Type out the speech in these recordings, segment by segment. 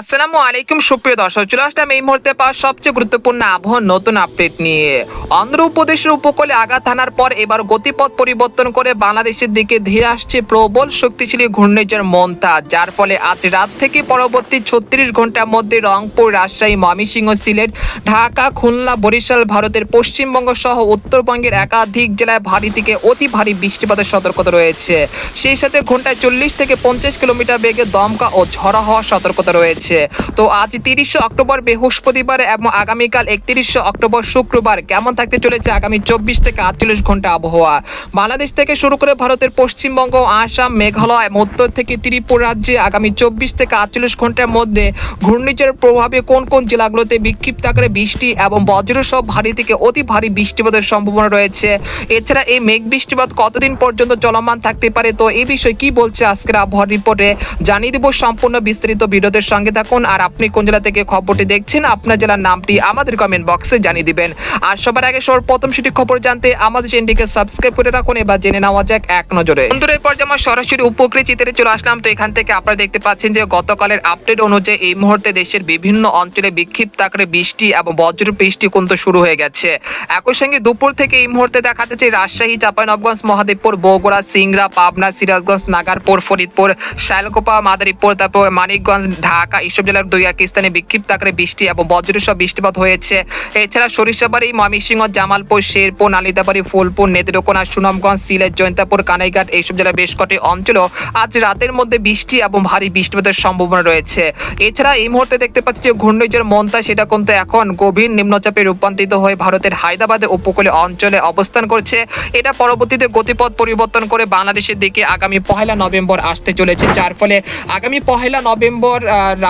আসসালামু আলাইকুম, সুপ্রিয় দর্শক, চলে আসলাম এই মুহূর্তে পাওয়া সবচেয়ে গুরুত্বপূর্ণ আবহাওয়ার নতুন আপডেট নিয়ে। অন্ধ্রপ্রদেশের উপকূলে আঘাত হানার পর এবার গতিপথ পরিবর্তন করে বাংলাদেশের দিকে ধেয়ে আসছে প্রবল শক্তিশালী ঘূর্ণিঝড় মন্থা, যার ফলে আজ রাত থেকে পরবর্তী ছত্রিশ ঘণ্টার মধ্যে রংপুর, রাজশাহী, ময়মনসিংহ, সিলেট, ঢাকা, খুলনা, বরিশাল, ভারতের পশ্চিমবঙ্গ সহ উত্তরবঙ্গের একাধিক জেলায় ভারী থেকে অতি ভারী বৃষ্টিপাতের সতর্কতা রয়েছে। সেই সাথে ঘন্টায় চল্লিশ থেকে পঞ্চাশ কিলোমিটার বেগে দমকা ও ঝড়া হওয়ার সতর্কতা রয়েছে। তো আজ তিরিশে অক্টোবর বৃহস্পতিবার এবং আগামীকাল একত্রিশে অক্টোবর শুক্রবার কেমন থাকতে চলেছে আগামী চব্বিশ থেকে আটচল্লিশ ঘণ্টা আবহাওয়া? বাংলাদেশ থেকে শুরু করে ভারতের পশ্চিমবঙ্গ, আসাম, মেঘালয় এবং উত্তর থেকে ত্রিপুরা রাজ্যে আগামী চব্বিশ থেকে আটচল্লিশ ঘণ্টার মধ্যে ঘূর্ণিঝড়ের প্রভাবে কোন কোন জেলাগুলোতে বিক্ষিপ্ত আকারে বৃষ্টি এবং বজ্রসহ ভারী থেকে অতি ভারী বৃষ্টিপাতের সম্ভাবনা রয়েছে? এছাড়া এই মেঘ বৃষ্টিপাত কতদিন পর্যন্ত চলমান থাকতে পারে? তো এই বিষয়ে কি বলছে আজকের আবহাওয়া রিপোর্টে? জানিয়ে দেবো সম্পূর্ণ বিস্তারিত ভিডিওদের সঙ্গে থাকুন আর আপনি কোন জেলা থেকে খবরটি দেখছেন, আপনার জেলার নামটি আমাদের কমেন্ট বক্সে জানিয়ে দিবেন। আর সবার আগে সবার প্রথম সেটি খবর জানতে আমাদের চ্যানেলটিকে সাবস্ক্রাইব করে রাখুন, এবার জেনে নেওয়া যাক এক নজরে। বন্ধুরা, এরপর যেমন সরাসরি উপকৃত চিত্রে চলে আসলাম, তো এখান থেকে আপনারা দেখতে পাচ্ছেন যে গতকালের আপডেট অনুযায়ী এই মুহূর্তে দেশের বিভিন্ন অঞ্চলে বিক্ষিপ্ত আকারে বৃষ্টি এবং বজ্র বৃষ্টি কিন্তু শুরু হয়ে গেছে। একই সঙ্গে দুপুর থেকে এই মুহূর্তে দেখা যাচ্ছে রাজশাহী চাঁপাইনবগঞ্জ মহাদেবপুর, বগুড়া, সিংড়া, পাবনা, সিরাজগঞ্জ, নাগারপুর, ফরিদপুর শাইলকোপা মাদারীপুর, তারপর মানিকগঞ্জ, ঢাকা এইসব জেলার দুই এক স্থানে বিক্ষিপ্ত আকারে বৃষ্টি এবং বজ্রসহ বৃষ্টিপাত হয়েছে। এছাড়া সরিষাবাড়ি, ময়মনসিংহ, জামালপুর, শেরপুর নালিতাবাড়ি ফুলপুর, নেত্রকোনা, সুনামগঞ্জ, সিলেট, জয়ন্তাপুর, কানাইঘাট এইসব জেলার বেশ কটি অঞ্চলও আজ রাতের মধ্যে বৃষ্টি এবং ভারী বৃষ্টিপাতের সম্ভাবনা রয়েছে। এছাড়া এই মুহূর্তে দেখতে পাচ্ছি যে ঘূর্ণিঝড় মন্তা, সেটা কিন্তু এখন গভীর নিম্নচাপে রূপান্তরিত হয়ে ভারতের হায়দ্রাবাদের উপকূলে অঞ্চলে অবস্থান করছে। এটা পরবর্তীতে গতিপথ পরিবর্তন করে বাংলাদেশের দিকে আগামী পহেলা নভেম্বর আসতে চলেছে। যার ফলে আগামী পহেলা নভেম্বর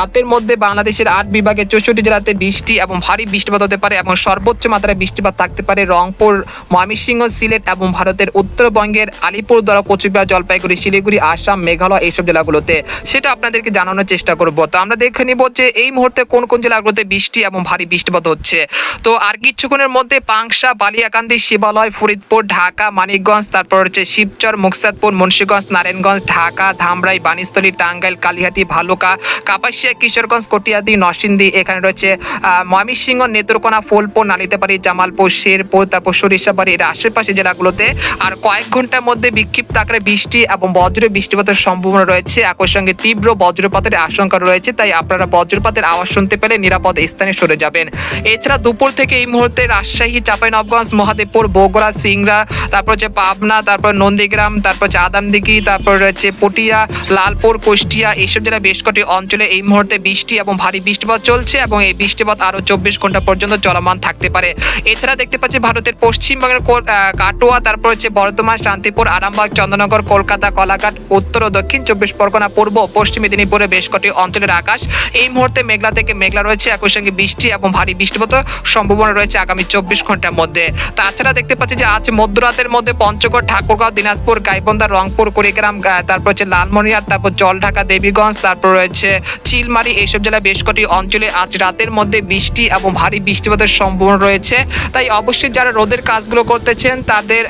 রাতের মধ্যে বাংলাদেশের আট বিভাগের চৌষট্টি জেলাতে বৃষ্টি এবং ভারী বৃষ্টিপাত হতে পারে এবং সর্বোচ্চ মাত্রায় বৃষ্টিপাত থাকতে পারে রংপুর, ময়মনসিংহ, সিলেট এবং ভারতের উত্তরবঙ্গের আলিপুরদুয়ার কোচবিহার জলপাইগুড়ি, শিলিগুড়ি, আসাম, মেঘালয় এইসব জেলাগুলোতে। সেটা আপনাদেরকে জানানোর চেষ্টা করব। তো আমরা দেখে নিব যে এই মুহূর্তে কোন কোন জেলাগুলোতে বৃষ্টি এবং ভারী বৃষ্টিপাত হচ্ছে। তো আর কিছুক্ষণের মধ্যে পাংশা, বালিয়াকান্দি, শিবালয়, ফরিদপুর, ঢাকা, মানিকগঞ্জ, তারপর হচ্ছে শিবচর, মুকসাদপুর, মুন্সীগঞ্জ, নারায়ণগঞ্জ, ঢাকা, ধামরাই বানিস্থলী টাঙ্গাইল, কালিহাটি, ভালুকা, কাপাসিয়া কিশোরগঞ্জ, কটিয়াদি, নরসিংদী, এখানে রয়েছে ময়মনসিংহ, নেত্রকোনা, ফুলপুর, নালিতাবাড়ি, জামালপুর, শেরপুর, তারপর সরিষাবাড়ি, এর আশেপাশে জেলাগুলোতে আর কয়েক ঘণ্টার মধ্যে বিক্ষিপ্ত আকারে বৃষ্টি এবং বজ্র বৃষ্টিপাতের সম্ভাবনা রয়েছে। একই সঙ্গে তীব্র বজ্রপাতের আশঙ্কা রয়েছে, তাই আপনারা বজ্রপাতের আওয়াজ শুনতে পেলে নিরাপদ স্থানে সরে যাবেন। এছাড়া দুপুর থেকে এই মুহূর্তে রাজশাহী চাঁপাইনবগঞ্জ মহাদেবপুর, বগুড়া, সিংড়া, তারপর হচ্ছে পাবনা, তারপর নন্দীগ্রাম, তারপর হচ্ছে আদামদিঘি, তারপর রয়েছে পটিয়া, লালপুর, কুষ্টিয়া, এইসব জেলা বেশ কটি অঞ্চলে এই মুহূর্তে বৃষ্টি এবং ভারী বৃষ্টিপাত চলছে এবং এই বৃষ্টিপাত আরও চব্বিশ ঘণ্টা পর্যন্ত চলমান থাকতে পারে। এছাড়া দেখতে পাচ্ছি ভারতের পশ্চিমবঙ্গের কাটোয়া, তারপর হচ্ছে বর্ধমান, শান্তিপুর, আরামবাগ, চন্দ্রনগর, কলকাতা, কলাঘাট, উত্তর ও দক্ষিণ, চব্বিশ পরগনা, পূর্ব পশ্চিম মেদিনীপুরে বেশ কটি অঞ্চলের আকাশ। এই মুহূর্তে মেঘলা থেকে মেঘলা রয়েছে, একই সঙ্গে বৃষ্টি এবং ভারী বৃষ্টিপাত সম্ভাবনা রয়েছে আগামী চব্বিশ ঘণ্টার মধ্যে। তাছাড়া দেখতে পাচ্ছি যে আজ মধ্যরাতের মধ্যে পঞ্চগড়, ঠাকুরগাঁও, দিনাজপুর, গাইবন্ধা, রংপুর, কুড়িগ্রাম তারপর হচ্ছে লালমনিরহাট, তারপর জলঢাকা, দেবীগঞ্জ, তারপর রয়েছে চিলমারি এইসব জেলা বেশ কটি অঞ্চলে আজ রাতের মধ্যে বৃষ্টি এবং ভারী বৃষ্টিপাতের সম্ভাবনা রয়েছে। তাই অবশ্যই যারা রোদের কাজগুলো করতেছেন, তাদের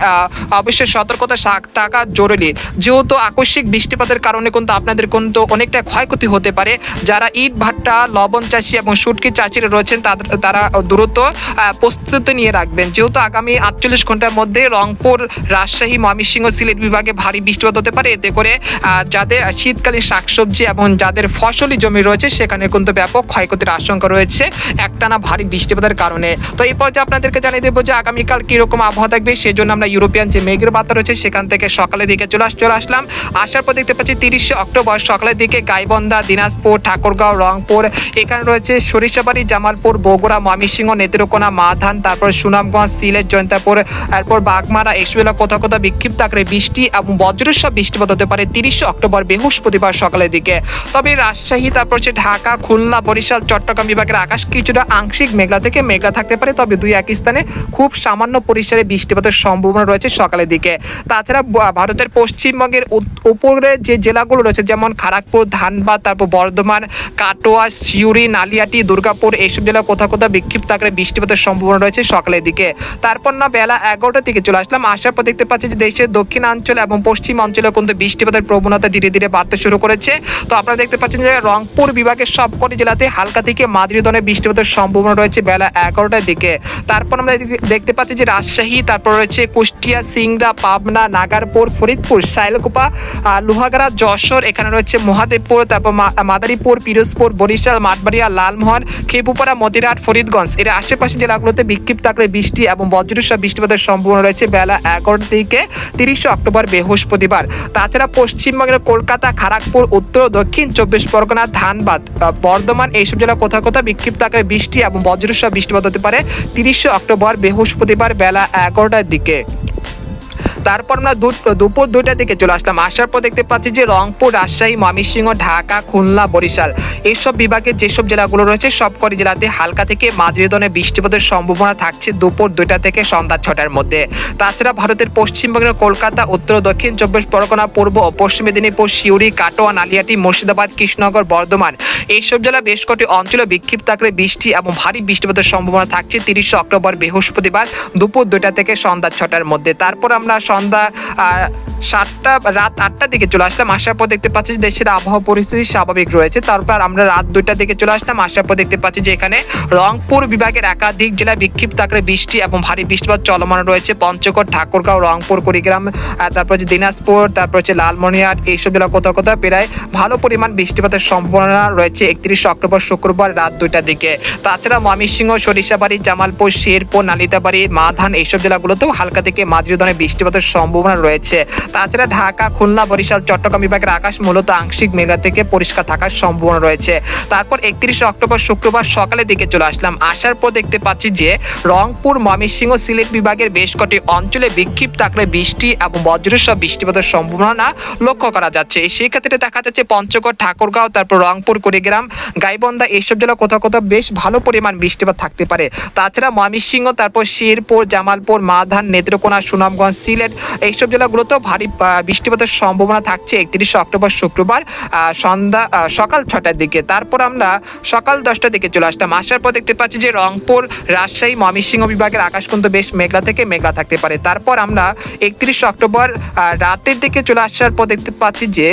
অবশ্যই সতর্কতা থাকা জরুরি। যেহেতু আকস্মিক বৃষ্টিপাতের কারণে কিন্তু আপনাদের কিন্তু অনেকটা ক্ষয়ক্ষতি হতে পারে। যারা ইট ভাট্টা, লবণ চাষি এবং শুটকি চাষিরা রয়েছেন, তাদের, তারা দ্রুত প্রস্তুতি নিয়ে রাখবেন। যেহেতু আগামী আটচল্লিশ ঘণ্টার মধ্যে রংপুর, রাজশাহী, ময়মনসিংহ, সিলেট বিভাগে ভারী বৃষ্টিপাত হতে পারে। এতে করে যাদের শীতকালীন শাকসবজি এবং যাদের ফসলি জমি রয়েছে, সেখানে কিন্তু ব্যাপক ক্ষয়ক্ষতির আশঙ্কা রয়েছে। একটানা ভারী বৃষ্টিপাতের কারণে। তো এই পর্যায়ে আপনাদেরকে জানিয়ে দেবো যে আগামীকাল কীরকম আবহাওয়া থাকবে সেই জন্য আমরা ইউরোপিয়ান যে মেঘের বার্তা রয়েছে, সেখান থেকে সকালের দিকে চলে আস, চলে আসলাম। আসার পর দেখতে পাচ্ছি তিরিশে অক্টোবর সকালের দিকে গাইবন্ধা, দিনাজপুর, ঠাকুরগাঁও, রংপুর, এখানে রয়েছে সরিষাবাড়ি, জামালপুর, বগুড়া, ময়মনসিংহ, নেত্রকোনা মাধান তারপর সুনামগঞ্জ, সিলেট, জয়ন্তাপুর, এরপর বাগমারা, এসবেলা কোথাও কোথাও বিক্ষিপ্ত আকারে বৃষ্টি এবং বজ্রসহ বৃষ্টিপাত হতে পারে তিরিশে অক্টোবর বৃহস্পতিবার সকালের দিকে। তবে রাজশাহী, তারপর হচ্ছে ঢাকা, খুলনা, বরিশাল, চট্টগ্রাম বিভাগের আকাশ কিছুটা আংশিক মেঘলা থেকে মেঘলা থাকতে পারে, তবে দুই এক স্থানে খুব সামান্য পরিসরে বৃষ্টিপাতের সম্ভাবনা রয়েছে সকালের দিকে। তাছাড়া ভারতের পশ্চিমবঙ্গের উপরে যে জেলাগুলো রয়েছে, যেমন খড়গপুর ধানবাদ, তারপর বর্ধমান, কাটোয়া, সিউড়ি, নালিয়াটি, দুর্গাপুর, এইসব জেলা কোথাও কোথাও বিক্ষিপ্ত আকারে বৃষ্টিপাতের সম্ভাবনা রয়েছে সকালের দিকে। তারপর না, বেলা এগারোটার দিকে চলে আসলাম। আসার পর দেখতে পাচ্ছি যে দেশের দক্ষিণাঞ্চল এবং পশ্চিম অঞ্চলে কিন্তু বৃষ্টিপাতের প্রবণতা ধীরে ধীরে বাড়তে শুরু করেছে। তো আপনারা দেখতে পাচ্ছেন যে রংপুর রংপুর বিভাগের সবকটি জেলাতে হালকা থেকে মাঝারি ধরনের বৃষ্টিপাতের সম্ভাবনা রয়েছে বেলা এগারোটার দিকে। তারপর আমরা দেখতে- পাচ্ছি যে রাজশাহী তারপর রয়েছে কুষ্টিয়া সিংড়া পাবনা নাগারপুর ফরিদপুর সাইলকুপা আহ, লোহাগাড়া যশোর এখানে রয়েছে মহাদেবপুর তারপর মাদারীপুর পিরোজপুর বরিশাল মাঠবাড়িয়া লালমোহন খেপুপাড়া মতিরাট ফরিদগঞ্জ। এর আশেপাশে জেলাগুলোতে বিক্ষিপ্ত আকারে বৃষ্টি এবং বজ্রসহ বৃষ্টিপাতের সম্ভাবনা রয়েছে বেলা এগারোটা থেকে তিরিশে অক্টোবর বৃহস্পতিবার। তাছাড়া পশ্চিমবঙ্গের কলকাতা খড়গপুর উত্তর দক্ষিণ চব্বিশ পরগনা ধানবাদ বর্ধমান এইসব জেলা কোথাও কোথাও বিক্ষিপ্ত আকারে বৃষ্টি এবং বজ্রসহ বৃষ্টিপাত হতে পারে। তিরিশে অক্টোবর বৃহস্পতিবার বেলা এগারোটার দিকে। তারপর আমরা দুপুর দুইটার দিকে চলে আসলাম। আসার পর দেখতে পাচ্ছি যে রংপুর, রাজশাহী, ময়মনসিংহ, ঢাকা, খুলনা, বরিশাল এইসব বিভাগের যেসব জেলাগুলো রয়েছে সব সবকটি জেলাতে হালকা থেকে মাঝারি ধরনের বৃষ্টিপাতের সম্ভাবনা থাকছে দুপুর দুইটা থেকে সন্ধ্যা ছটার মধ্যে। তাছাড়া ভারতের পশ্চিমবঙ্গের কলকাতা, উত্তর, দক্ষিণ, চব্বিশ পরগনা, পূর্ব ও পশ্চিম মেদিনীপুর, সিউড়ি, কাটোয়া, নালিয়াটি, মুর্শিদাবাদ, কৃষ্ণনগর, বর্ধমান এইসব জেলা বেশ কটি অঞ্চলে বিক্ষিপ্ত আকারে বৃষ্টি এবং ভারী বৃষ্টিপাতের সম্ভাবনা থাকছে তিরিশে অক্টোবর বৃহস্পতিবার দুপুর দুইটা থেকে সন্ধ্যা ছটার মধ্যে। তারপর আমরা সন্ধ্যা আহ, সাতটা রাত আটটার দিকে চলে আসলাম। আসার পর দেখতে পাচ্ছি দেশের আবহাওয়া পরিস্থিতি স্বাভাবিক রয়েছে। তারপর আমরা রাত দুইটার দিকে চলে আসলাম। আসার পর দেখতে পাচ্ছি যে এখানে রংপুর বিভাগের একাধিক জেলায় বিক্ষিপ্ত আকারে বৃষ্টি এবং ভারী বৃষ্টিপাত চলমান রয়েছে। পঞ্চগড় ঠাকুরগাঁও রংপুর কুড়িগ্রাম তারপর হচ্ছে দিনাজপুর তারপর হচ্ছে লালমনিরহাট এইসব জেলা কোথাও কোথাও প্রায় ভালো পরিমাণ বৃষ্টিপাতের সম্ভাবনা রয়েছে একত্রিশে অক্টোবর শুক্রবার রাত দুইটার দিকে। তাছাড়া ময়মনসিংহ সরিষাবাড়ি জামালপুর শেরপুর নালিতাবাড়ি মাধান এইসব জেলাগুলোতেও হালকা থেকে মাঝারি ধরনের বৃষ্টিপাতের সম্ভাবনা রয়েছে। তাছাড়া ঢাকা, খুলনা, বরিশাল, চট্টগ্রাম বিভাগের আকাশ মূলত আংশিক মেঘলা থেকে পরিষ্কার থাকার সম্ভাবনা রয়েছে। তারপর একত্রিশে অক্টোবর শুক্রবার সকালের দিকে চলে আসলাম। আসার পর দেখতে পাচ্ছি যে রংপুর, ময়মনসিংহ, সিলেট বিভাগের বেশ কটি অঞ্চলে বিক্ষিপ্ত আকারে বৃষ্টি এবং বজ্রসহ বৃষ্টিপাতের সম্ভাবনা লক্ষ্য করা যাচ্ছে। সেই ক্ষেত্রে দেখা যাচ্ছে পঞ্চগড়, ঠাকুরগাঁও, তারপর রংপুর, কুড়িগ্রাম, গাইবন্ধা এইসব জেলা কোথাও কোথাও বেশ ভালো পরিমাণ বৃষ্টিপাত থাকতে পারে। তাছাড়া ময়মনসিংহ, তারপর শেরপুর, জামালপুর মাধান নেত্রকোনা, সুনামগঞ্জ সিলেট। এইসব জেলাগুলোতেও ভারী বৃষ্টিপাতের সম্ভাবনা থাকছে একত্রিশে অক্টোবর, শুক্রবার সন্ধ্যা সকাল ছটার দিকে। তারপর আমরা সকাল দশটার দিকে চলে আসলাম। আসার পর দেখতে পাচ্ছি যে রংপুর, রাজশাহী, ময়মনসিংহ বিভাগের আকাশ কিন্তু বেশ মেঘলা থেকে মেঘলা থাকতে পারে। তারপর আমরা একত্রিশে অক্টোবর রাতের দিকে চলে আসার পর দেখতে পাচ্ছি যে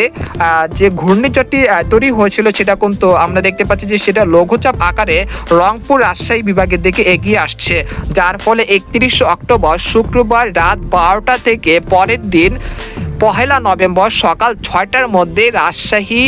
যে ঘূর্ণিঝড়টি তৈরি হয়েছিল সেটা কিন্তু আমরা দেখতে পাচ্ছি যে সেটা লঘুচাপ আকারে রংপুর, রাজশাহী বিভাগের দিকে এগিয়ে আসছে। যার ফলে একত্রিশে অক্টোবর, শুক্রবার রাত বারোটা থেকে পরের দিন পহেলা নভেম্বর সকাল ছয়টার মধ্যে রাজশাহী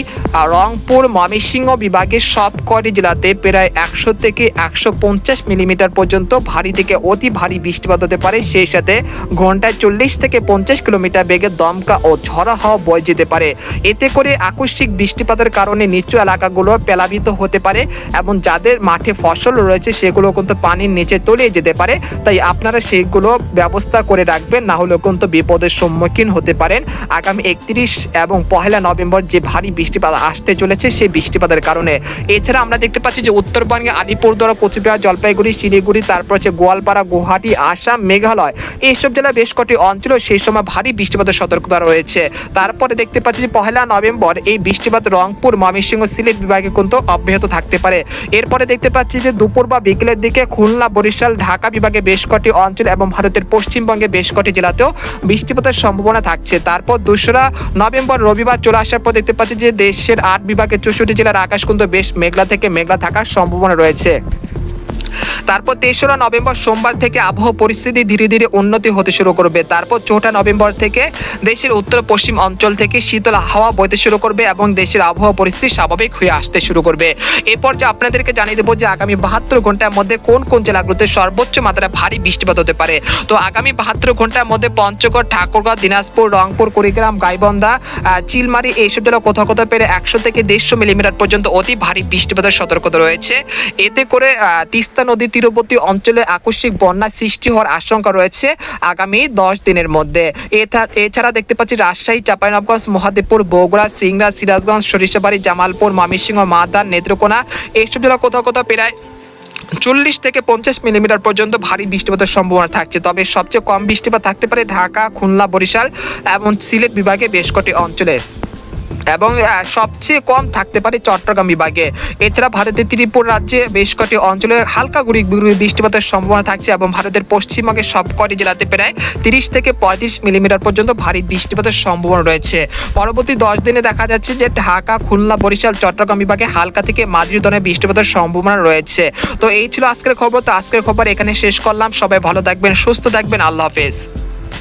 রংপুর, ময়মনসিংহ বিভাগের সবকটি জেলাতে প্রায় একশো থেকে একশো পঞ্চাশ মিলিমিটার পর্যন্ত ভারী থেকে অতি ভারী বৃষ্টিপাত হতে পারে। সেই সাথে ঘন্টায় চল্লিশ থেকে পঞ্চাশ কিলোমিটার বেগে দমকা ও ঝড়া হাওয়া বয়ে যেতে পারে। এতে করে আকস্মিক বৃষ্টিপাতের কারণে নিচু এলাকাগুলো প্লাবিত হতে পারে এবং যাদের মাঠে ফসল রয়েছে সেগুলো কিন্তু পানির নিচে তলিয়ে যেতে পারে। তাই আপনারা সেগুলো ব্যবস্থা করে রাখবেন, না হলেও কিন্তু বিপদের সম্মুখীন হতে পারেন আগামী একত্রিশ এবং পহেলা নভেম্বর যে ভারী বৃষ্টিপাত আসতে চলেছে, সেই বৃষ্টিপাতের কারণে। এছাড়া আমরা দেখতে পাচ্ছি যে উত্তরবঙ্গে আলিপুরদুয়ার কোচবিহার জলপাইগুড়ি, শিলিগুড়ি, তারপর হচ্ছে গোয়ালপাড়া, গুয়াহাটি, আসাম, মেঘালয় এইসব জেলা বেশ কটি অঞ্চলে সেই সময় ভারী বৃষ্টিপাতের সতর্কতা রয়েছে। তারপরে দেখতে পাচ্ছি যে পহেলা নভেম্বর এই বৃষ্টিপাত রংপুর, ময়মনসিংহ, সিলেট বিভাগে কিন্তু অব্যাহত থাকতে পারে। এরপরে দেখতে পাচ্ছি যে দুপুর বা বিকেলের দিকে খুলনা, বরিশাল, ঢাকা বিভাগে বেশ কটি অঞ্চল এবং ভারতের পশ্চিমবঙ্গে বেশ কটি জেলাতেও বৃষ্টিপাতের সম্ভাবনা থাকছে। তারপর দোসরা নভেম্বর, রবিবার চলে আসার পর দেখতে পাচ্ছি যে দেশের আট বিভাগের চৌষট্টি জেলার আকাশ কিন্তু বেশ মেঘলা থেকে মেঘলা থাকার সম্ভাবনা রয়েছে। তারপর তেসরা নভেম্বর সোমবার থেকে আবহাওয়া পরিস্থিতি ধীরে ধীরে উন্নতি হতে শুরু করবে। তারপর চৌঠা নভেম্বর থেকে দেশের উত্তর পশ্চিম অঞ্চল থেকে শীতল হাওয়া বইতে শুরু করবে এবং দেশের আবহাওয়া পরিস্থিতি স্বাভাবিক হয়ে আসতে শুরু করবে। এরপর যে আপনাদেরকে জানিয়ে দেবো যে আগামী বাহাত্তর ঘণ্টার মধ্যে কোন কোন জেলাগুলোতে সর্বোচ্চ মাত্রায় ভারী বৃষ্টিপাত হতে পারে। তো আগামী বাহাত্তর ঘণ্টার মধ্যে পঞ্চগড় ঠাকুরগাঁও দিনাজপুর রংপুর কুড়িগ্রাম গাইবন্ধা চিলমারি এইসব জেলা কোথাও কোথাও পেরে একশো থেকে দেড়শো মিলিমিটার পর্যন্ত অতি ভারী বৃষ্টিপাতের সতর্কতা রয়েছে। এতে করে আহ, তিস্তা নদী তীরবর্তী অঞ্চলে আকস্মিক বন্যা সৃষ্টি হওয়ার আশঙ্কা রয়েছে আগামী দশ দিনের মধ্যে। এছাড়া দেখতে পাচ্ছি রাজশাহী চাঁপাইনবগঞ্জ মহাদেবপুর, বগুড়া, সিংড়া, সিরাজগঞ্জ, সরিষাবাড়ি, জামালপুর, ময়মনসিংহ, মাদার, নেত্রকোনা এইসব জেলা কোথাও কোথাও প্রায় চল্লিশ থেকে পঞ্চাশ মিলিমিটার পর্যন্ত ভারী বৃষ্টিপাতের সম্ভাবনা থাকছে। তবে সবচেয়ে কম বৃষ্টিপাত থাকতে পারে ঢাকা, খুলনা, বরিশাল এবং সিলেট বিভাগে বেশ কটি অঞ্চলে। এবং সবচেয়ে কম থাকতে পারে চট্টগ্রাম বিভাগে। এছাড়া ভারতের ত্রিপুরা রাজ্যে বেশ কটি অঞ্চলে হালকা গুড়ি বৃষ্টিপাতের সম্ভাবনা থাকছে এবং ভারতের পশ্চিমবঙ্গের সবকটি জেলাতে প্রায় তিরিশ থেকে পঁয়ত্রিশ মিলিমিটার পর্যন্ত ভারী বৃষ্টিপাতের সম্ভাবনা রয়েছে। পরবর্তী দশ দিনে দেখা যাচ্ছে যে ঢাকা, খুলনা, বরিশাল, চট্টগ্রাম বিভাগে হালকা থেকে মাঝারি ধরনের বৃষ্টিপাতের সম্ভাবনা রয়েছে। তো এই ছিল আজকের খবর। তো আজকের খবর এখানে শেষ করলাম। সবাই ভালো থাকবেন, সুস্থ থাকবেন। আল্লাহ হাফেজ।